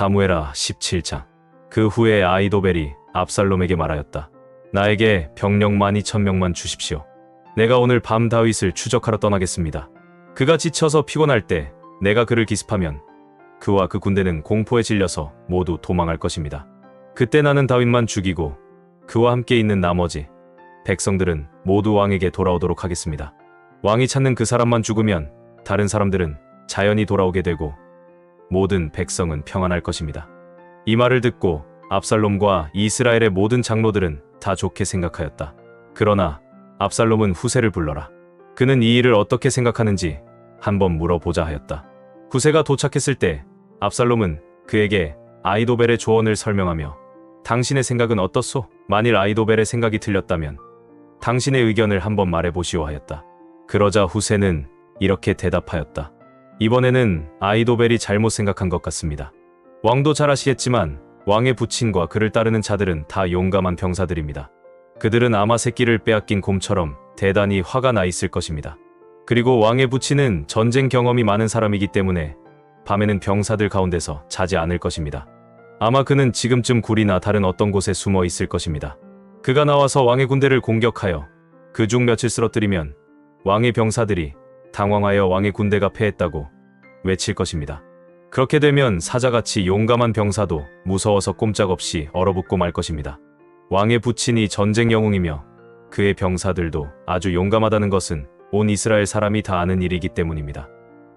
사무에라 17장. 그 후에 아이도벨이 압살롬에게 말하였다. 나에게 병력 만 2천 명만 주십시오. 내가 오늘 밤 다윗을 추적하러 떠나겠습니다. 그가 지쳐서 피곤할 때 내가 그를 기습하면 그와 그 군대는 공포에 질려서 모두 도망할 것입니다. 그때 나는 다윗만 죽이고 그와 함께 있는 나머지 백성들은 모두 왕에게 돌아오도록 하겠습니다. 왕이 찾는 그 사람만 죽으면 다른 사람들은 자연히 돌아오게 되고 모든 백성은 평안할 것입니다. 이 말을 듣고 압살롬과 이스라엘의 모든 장로들은 다 좋게 생각하였다. 그러나 압살롬은 후세를 불러라. 그는 이 일을 어떻게 생각하는지 한번 물어보자 하였다. 후세가 도착했을 때 압살롬은 그에게 아이도벨의 조언을 설명하며 당신의 생각은 어떻소? 만일 아이도벨의 생각이 틀렸다면 당신의 의견을 한번 말해보시오 하였다. 그러자 후세는 이렇게 대답하였다. 이번에는 아이도벨이 잘못 생각한 것 같습니다. 왕도 잘 아시겠지만 왕의 부친과 그를 따르는 자들은 다 용감한 병사들입니다. 그들은 아마 새끼를 빼앗긴 곰처럼 대단히 화가 나 있을 것입니다. 그리고 왕의 부친은 전쟁 경험이 많은 사람이기 때문에 밤에는 병사들 가운데서 자지 않을 것입니다. 아마 그는 지금쯤 굴이나 다른 어떤 곳에 숨어 있을 것입니다. 그가 나와서 왕의 군대를 공격하여 그 중 며칠 쓰러뜨리면 왕의 병사들이 당황하여 왕의 군대가 패했다고 외칠 것입니다. 그렇게 되면 사자같이 용감한 병사도 무서워서 꼼짝없이 얼어붙고 말 것입니다. 왕의 부친이 전쟁 영웅이며 그의 병사들도 아주 용감하다는 것은 온 이스라엘 사람이 다 아는 일이기 때문입니다.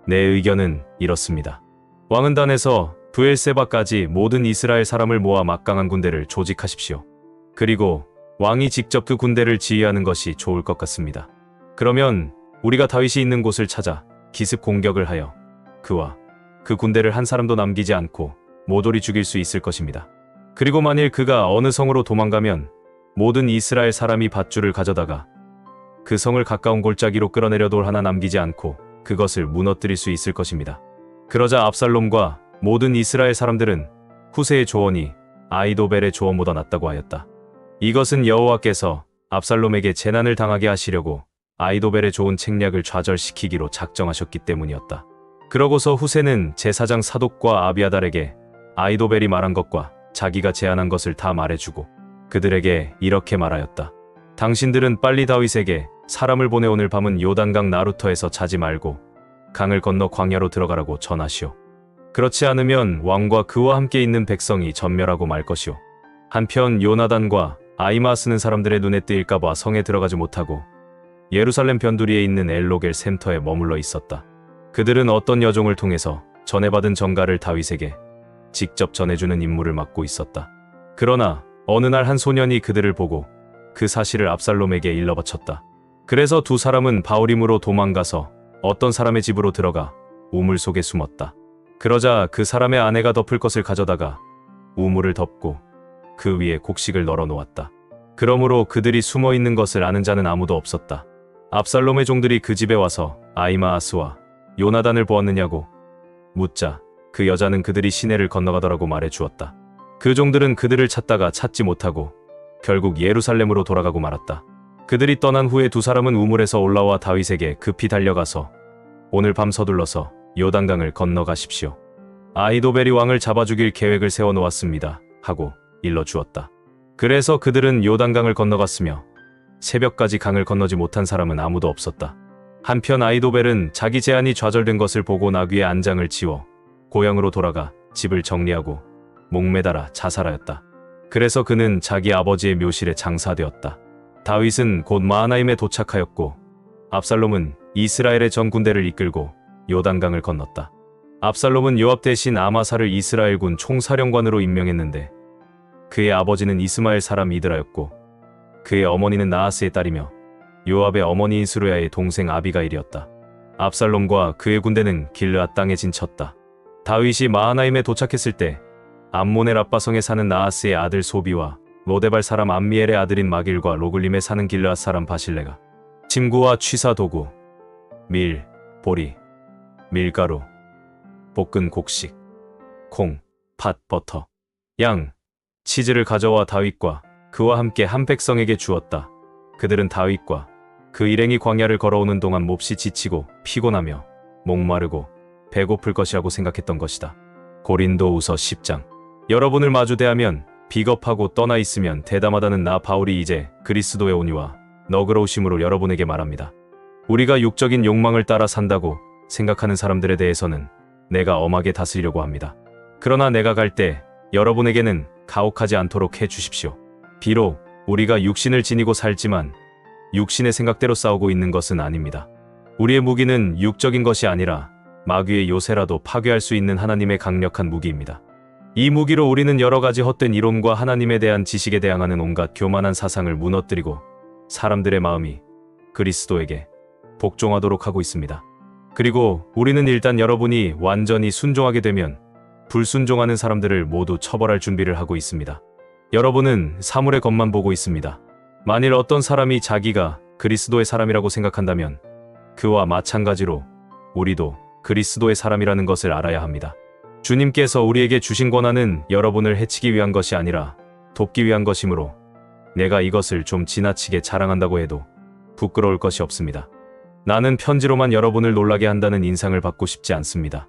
내 의견은 이렇습니다. 왕은 단에서 부엘세바까지 모든 이스라엘 사람을 모아 막강한 군대를 조직하십시오. 그리고 왕이 직접 그 군대를 지휘하는 것이 좋을 것 같습니다. 그러면 우리가 다윗이 있는 곳을 찾아 기습 공격을 하여 그와 그 군대를 한 사람도 남기지 않고 모조리 죽일 수 있을 것입니다. 그리고 만일 그가 어느 성으로 도망가면 모든 이스라엘 사람이 밧줄을 가져다가 그 성을 가까운 골짜기로 끌어내려 돌 하나 남기지 않고 그것을 무너뜨릴 수 있을 것입니다. 그러자 압살롬과 모든 이스라엘 사람들은 후세의 조언이 아이도벨의 조언보다 낫다고 하였다. 이것은 여호와께서 압살롬에게 재난을 당하게 하시려고 아이도벨의 좋은 책략을 좌절시키기로 작정하셨기 때문이었다. 그러고서 후세는 제사장 사독과 아비아달에게 아이도벨이 말한 것과 자기가 제안한 것을 다 말해주고 그들에게 이렇게 말하였다. 당신들은 빨리 다윗에게 사람을 보내 오늘 밤은 요단강 나루터에서 자지 말고 강을 건너 광야로 들어가라고 전하시오. 그렇지 않으면 왕과 그와 함께 있는 백성이 전멸하고 말 것이오. 한편 요나단과 아이마스는 사람들의 눈에 띄일까봐 성에 들어가지 못하고 예루살렘 변두리에 있는 엘로겔 샘터에 머물러 있었다. 그들은 어떤 여종을 통해서 전해받은 전가를 다윗에게 직접 전해주는 임무를 맡고 있었다. 그러나 어느 날 한 소년이 그들을 보고 그 사실을 압살롬에게 일러 바쳤다. 그래서 두 사람은 바울임으로 도망가서 어떤 사람의 집으로 들어가 우물 속에 숨었다. 그러자 그 사람의 아내가 덮을 것을 가져다가 우물을 덮고 그 위에 곡식을 널어 놓았다. 그러므로 그들이 숨어 있는 것을 아는 자는 아무도 없었다. 압살롬의 종들이 그 집에 와서 아이마아스와 요나단을 보았느냐고 묻자 그 여자는 그들이 시내를 건너가더라고 말해 주었다. 그 종들은 그들을 찾다가 찾지 못하고 결국 예루살렘으로 돌아가고 말았다. 그들이 떠난 후에 두 사람은 우물에서 올라와 다윗에게 급히 달려가서 오늘 밤 서둘러서 요단강을 건너가십시오. 아이도벨이 왕을 잡아 죽일 계획을 세워 놓았습니다. 하고 일러 주었다. 그래서 그들은 요단강을 건너갔으며 새벽까지 강을 건너지 못한 사람은 아무도 없었다. 한편 아이도벨은 자기 제안이 좌절된 것을 보고 나귀의 안장을 치워 고향으로 돌아가 집을 정리하고 목매달아 자살하였다. 그래서 그는 자기 아버지의 묘실에 장사되었다. 다윗은 곧 마하나임에 도착하였고 압살롬은 이스라엘의 전 군대를 이끌고 요단강을 건넜다. 압살롬은 요압 대신 아마사를 이스라엘군 총사령관으로 임명했는데 그의 아버지는 이스마엘 사람 이드라였고 그의 어머니는 나하스의 딸이며 요압의 어머니인 스루야의 동생 아비가일이었다. 압살롬과 그의 군대는 길르앗 땅에 진쳤다. 다윗이 마하나임에 도착했을 때 암몬의 라빠성에 사는 나하스의 아들 소비와 로데발 사람 암미엘의 아들인 마길과 로글림에 사는 길르앗 사람 바실레가 침구와 취사 도구, 밀, 보리, 밀가루, 볶은 곡식, 콩, 팥, 버터, 양, 치즈를 가져와 다윗과 그와 함께 한 백성에게 주었다. 그들은 다윗과 그 일행이 광야를 걸어오는 동안 몹시 지치고 피곤하며 목마르고 배고플 것이라고 생각했던 것이다. 고린도우서 10장. 여러분을 마주 대하면 비겁하고 떠나 있으면 대담하다는 나 바울이 이제 그리스도에 오니와 너그러우심으로 여러분에게 말합니다. 우리가 육적인 욕망을 따라 산다고 생각하는 사람들에 대해서는 내가 엄하게 다스리려고 합니다. 그러나 내가 갈 때 여러분에게는 가혹하지 않도록 해 주십시오. 비록 우리가 육신을 지니고 살지만 육신의 생각대로 싸우고 있는 것은 아닙니다. 우리의 무기는 육적인 것이 아니라 마귀의 요새라도 파괴할 수 있는 하나님의 강력한 무기입니다. 이 무기로 우리는 여러 가지 헛된 이론과 하나님에 대한 지식에 대항하는 온갖 교만한 사상을 무너뜨리고 사람들의 마음이 그리스도에게 복종하도록 하고 있습니다. 그리고 우리는 일단 여러분이 완전히 순종하게 되면 불순종하는 사람들을 모두 처벌할 준비를 하고 있습니다. 여러분은 사물의 것만 보고 있습니다. 만일 어떤 사람이 자기가 그리스도의 사람이라고 생각한다면 그와 마찬가지로 우리도 그리스도의 사람이라는 것을 알아야 합니다. 주님께서 우리에게 주신 권한은 여러분을 해치기 위한 것이 아니라 돕기 위한 것이므로 내가 이것을 좀 지나치게 자랑한다고 해도 부끄러울 것이 없습니다. 나는 편지로만 여러분을 놀라게 한다는 인상을 받고 싶지 않습니다.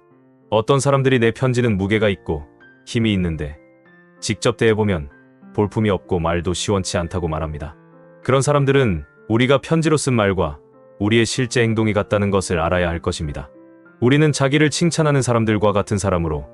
어떤 사람들이 내 편지는 무게가 있고 힘이 있는데 직접 대해보면 볼품이 없고 말도 시원치 않다고 말합니다. 그런 사람들은 우리가 편지로 쓴 말과 우리의 실제 행동이 같다는 것을 알아야 할 것입니다. 우리는 자기를 칭찬하는 사람들과 같은 사람으로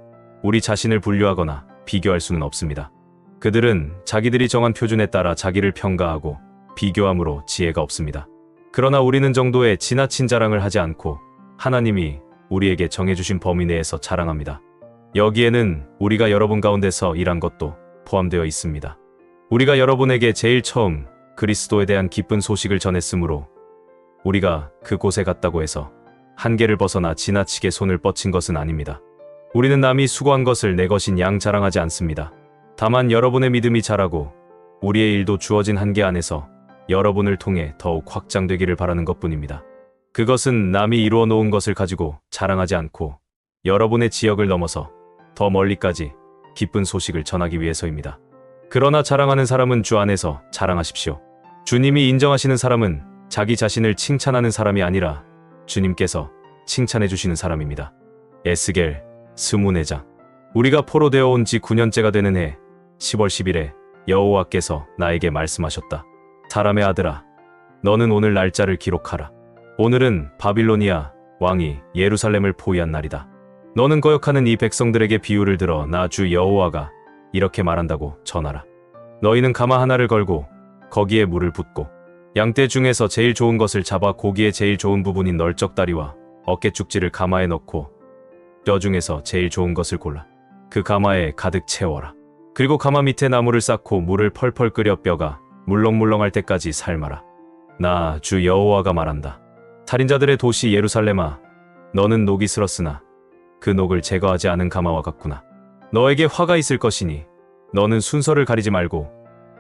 우리 자신을 분류하거나 비교할 수는 없습니다. 그들은 자기들이 정한 표준에 따라 자기를 평가하고 비교함으로 지혜가 없습니다. 그러나 우리는 정도의 지나친 자랑을 하지 않고 하나님이 우리에게 정해주신 범위 내에서 자랑합니다. 여기에는 우리가 여러분 가운데서 일한 것도 포함되어 있습니다. 우리가 여러분에게 제일 처음 그리스도에 대한 기쁜 소식을 전했으므로 우리가 그곳에 갔다고 해서 한계를 벗어나 지나치게 손을 뻗친 것은 아닙니다. 우리는 남이 수고한 것을 내 것인 양 자랑하지 않습니다. 다만 여러분의 믿음이 자라고 우리의 일도 주어진 한계 안에서 여러분을 통해 더욱 확장되기를 바라는 것 뿐입니다. 그것은 남이 이루어 놓은 것을 가지고 자랑하지 않고 여러분의 지역을 넘어서 더 멀리까지 기쁜 소식을 전하기 위해서입니다. 그러나 자랑하는 사람은 주 안에서 자랑하십시오. 주님이 인정하시는 사람은 자기 자신을 칭찬하는 사람이 아니라 주님께서 칭찬해 주시는 사람입니다. 에스겔 스무네장 우리가 포로 되어 온 지 9년째가 되는 해 10월 10일에 여호와께서 나에게 말씀하셨다. 사람의 아들아 너는 오늘 날짜를 기록하라. 오늘은 바빌로니아 왕이 예루살렘을 포위한 날이다. 너는 거역하는 이 백성들에게 비유를 들어 나 주 여호와가 이렇게 말한다고 전하라. 너희는 가마 하나를 걸고 거기에 물을 붓고 양떼 중에서 제일 좋은 것을 잡아 고기의 제일 좋은 부분인 널쩍다리와 어깨죽지를 가마에 넣고 뼈 중에서 제일 좋은 것을 골라 그 가마에 가득 채워라. 그리고 가마 밑에 나무를 쌓고 물을 펄펄 끓여 뼈가 물렁물렁할 때까지 삶아라. 나 주 여호와가 말한다. 살인자들의 도시 예루살렘아, 너는 녹이 슬었으나 그 녹을 제거하지 않은 가마와 같구나. 너에게 화가 있을 것이니 너는 순서를 가리지 말고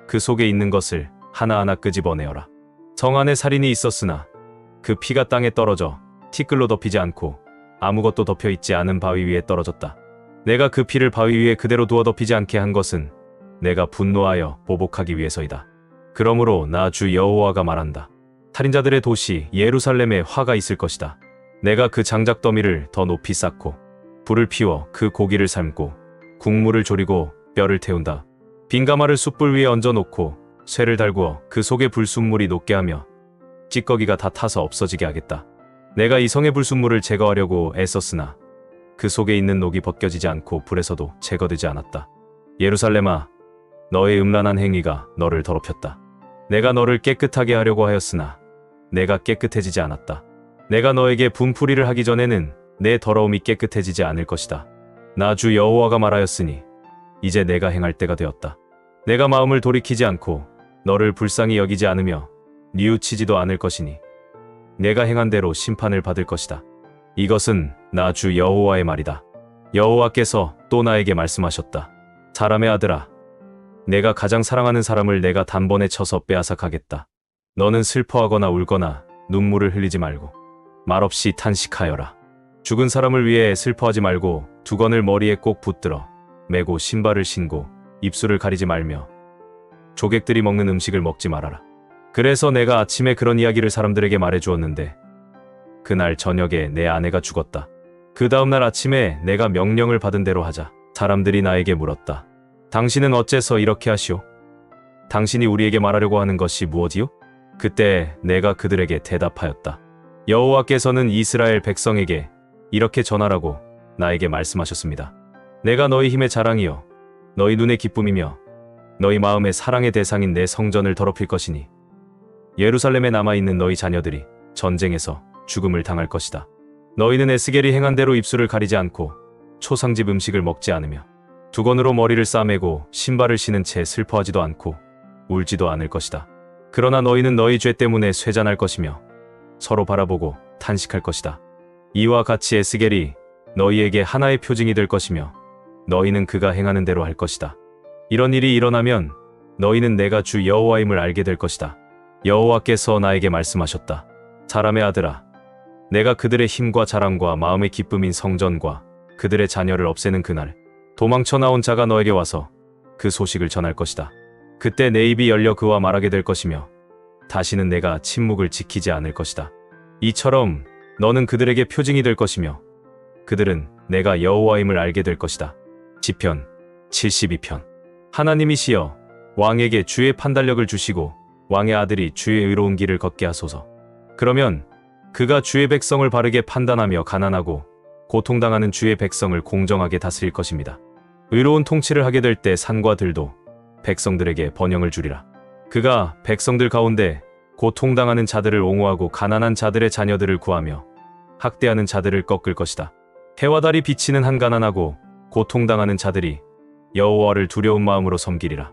그 속에 있는 것을 하나하나 끄집어내어라. 성 안에 살인이 있었으나 그 피가 땅에 떨어져 티끌로 덮이지 않고 아무것도 덮여 있지 않은 바위 위에 떨어졌다. 내가 그 피를 바위 위에 그대로 두어 덮이지 않게 한 것은 내가 분노하여 보복하기 위해서이다. 그러므로 나 주 여호와가 말한다. 살인자들의 도시 예루살렘에 화가 있을 것이다. 내가 그 장작 더미를 더 높이 쌓고 불을 피워 그 고기를 삶고 국물을 졸이고 뼈를 태운다. 빈 가마를 숯불 위에 얹어 놓고 쇠를 달구어 그 속에 불순물이 녹게 하며 찌꺼기가 다 타서 없어지게 하겠다. 내가 이 성의 불순물을 제거하려고 애썼으나 그 속에 있는 녹이 벗겨지지 않고 불에서도 제거되지 않았다. 예루살렘아, 너의 음란한 행위가 너를 더럽혔다. 내가 너를 깨끗하게 하려고 하였으나 내가 깨끗해지지 않았다. 내가 너에게 분풀이를 하기 전에는 내 더러움이 깨끗해지지 않을 것이다. 나 주 여호와가 말하였으니 이제 내가 행할 때가 되었다. 내가 마음을 돌이키지 않고 너를 불쌍히 여기지 않으며 뉘우치지도 않을 것이니 내가 행한 대로 심판을 받을 것이다. 이것은 나 주 여호와의 말이다. 여호와께서 또 나에게 말씀하셨다. 사람의 아들아, 내가 가장 사랑하는 사람을 내가 단번에 쳐서 빼앗아 가겠다. 너는 슬퍼하거나 울거나 눈물을 흘리지 말고 말없이 탄식하여라. 죽은 사람을 위해 슬퍼하지 말고 두건을 머리에 꼭 붙들어 메고 신발을 신고 입술을 가리지 말며 조객들이 먹는 음식을 먹지 말아라. 그래서 내가 아침에 그런 이야기를 사람들에게 말해 주었는데 그날 저녁에 내 아내가 죽었다. 그 다음날 아침에 내가 명령을 받은 대로 하자. 사람들이 나에게 물었다. 당신은 어째서 이렇게 하시오? 당신이 우리에게 말하려고 하는 것이 무엇이요? 그때 내가 그들에게 대답하였다. 여호와께서는 이스라엘 백성에게 이렇게 전하라고 나에게 말씀하셨습니다. 내가 너희 힘의 자랑이요 너희 눈의 기쁨이며 너희 마음의 사랑의 대상인 내 성전을 더럽힐 것이니 예루살렘에 남아 있는 너희 자녀들이 전쟁에서 죽음을 당할 것이다. 너희는 에스겔이 행한 대로 입술을 가리지 않고 초상집 음식을 먹지 않으며 두건으로 머리를 싸매고 신발을 신은 채 슬퍼하지도 않고 울지도 않을 것이다. 그러나 너희는 너희 죄 때문에 쇠잔할 것이며 서로 바라보고 탄식할 것이다. 이와 같이 에스겔이 너희에게 하나의 표징이 될 것이며 너희는 그가 행하는 대로 할 것이다. 이런 일이 일어나면 너희는 내가 주 여호와임을 알게 될 것이다. 여호와께서 나에게 말씀하셨다. 사람의 아들아, 내가 그들의 힘과 자랑과 마음의 기쁨인 성전과 그들의 자녀를 없애는 그날, 도망쳐 나온 자가 너에게 와서 그 소식을 전할 것이다. 그때 내 입이 열려 그와 말하게 될 것이며 다시는 내가 침묵을 지키지 않을 것이다. 이처럼 너는 그들에게 표징이 될 것이며 그들은 내가 여호와임을 알게 될 것이다. 시편 72편 하나님이시여 왕에게 주의 판단력을 주시고 왕의 아들이 주의 의로운 길을 걷게 하소서. 그러면 그가 주의 백성을 바르게 판단하며 가난하고 고통당하는 주의 백성을 공정하게 다스릴 것입니다. 의로운 통치를 하게 될 때 산과 들도 백성들에게 번영을 주리라. 그가 백성들 가운데 고통당하는 자들을 옹호하고 가난한 자들의 자녀들을 구하며 학대하는 자들을 꺾을 것이다. 해와 달이 비치는 한 가난하고 고통당하는 자들이 여호와를 두려운 마음으로 섬기리라.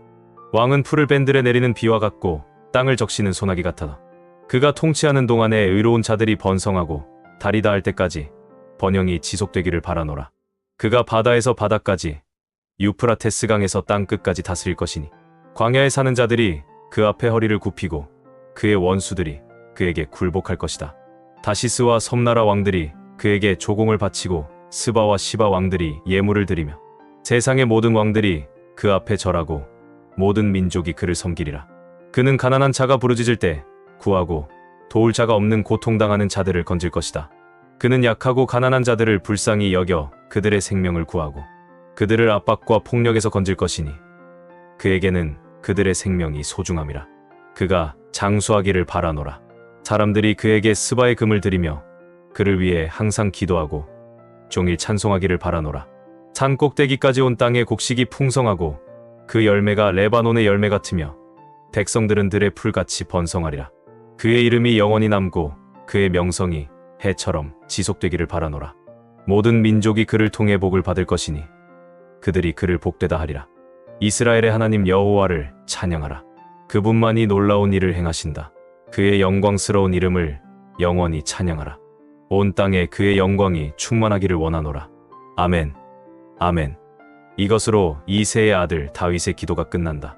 왕은 풀을 밴들에 내리는 비와 같고 땅을 적시는 소나기 같아. 그가 통치하는 동안에 의로운 자들이 번성하고 달이 닿을 때까지 번영이 지속되기를 바라노라. 그가 바다에서 바다까지 유프라테스 강에서 땅 끝까지 다스릴 것이니 광야에 사는 자들이 그 앞에 허리를 굽히고 그의 원수들이 그에게 굴복할 것이다. 다시스와 섬나라 왕들이 그에게 조공을 바치고 스바와 시바 왕들이 예물을 드리며 세상의 모든 왕들이 그 앞에 절하고 모든 민족이 그를 섬기리라. 그는 가난한 자가 부르짖을 때 구하고 도울 자가 없는 고통당하는 자들을 건질 것이다. 그는 약하고 가난한 자들을 불쌍히 여겨 그들의 생명을 구하고 그들을 압박과 폭력에서 건질 것이니 그에게는 그들의 생명이 소중함이라. 그가 장수하기를 바라노라. 사람들이 그에게 스바의 금을 드리며 그를 위해 항상 기도하고 종일 찬송하기를 바라노라. 산 꼭대기까지 온 땅의 곡식이 풍성하고 그 열매가 레바논의 열매 같으며 백성들은 들의 풀같이 번성하리라. 그의 이름이 영원히 남고 그의 명성이 해처럼 지속되기를 바라노라. 모든 민족이 그를 통해 복을 받을 것이니 그들이 그를 복되다 하리라. 이스라엘의 하나님 여호와를 찬양하라. 그분만이 놀라운 일을 행하신다. 그의 영광스러운 이름을 영원히 찬양하라. 온 땅에 그의 영광이 충만하기를 원하노라. 아멘. 아멘. 이것으로 이세의 아들 다윗의 기도가 끝난다.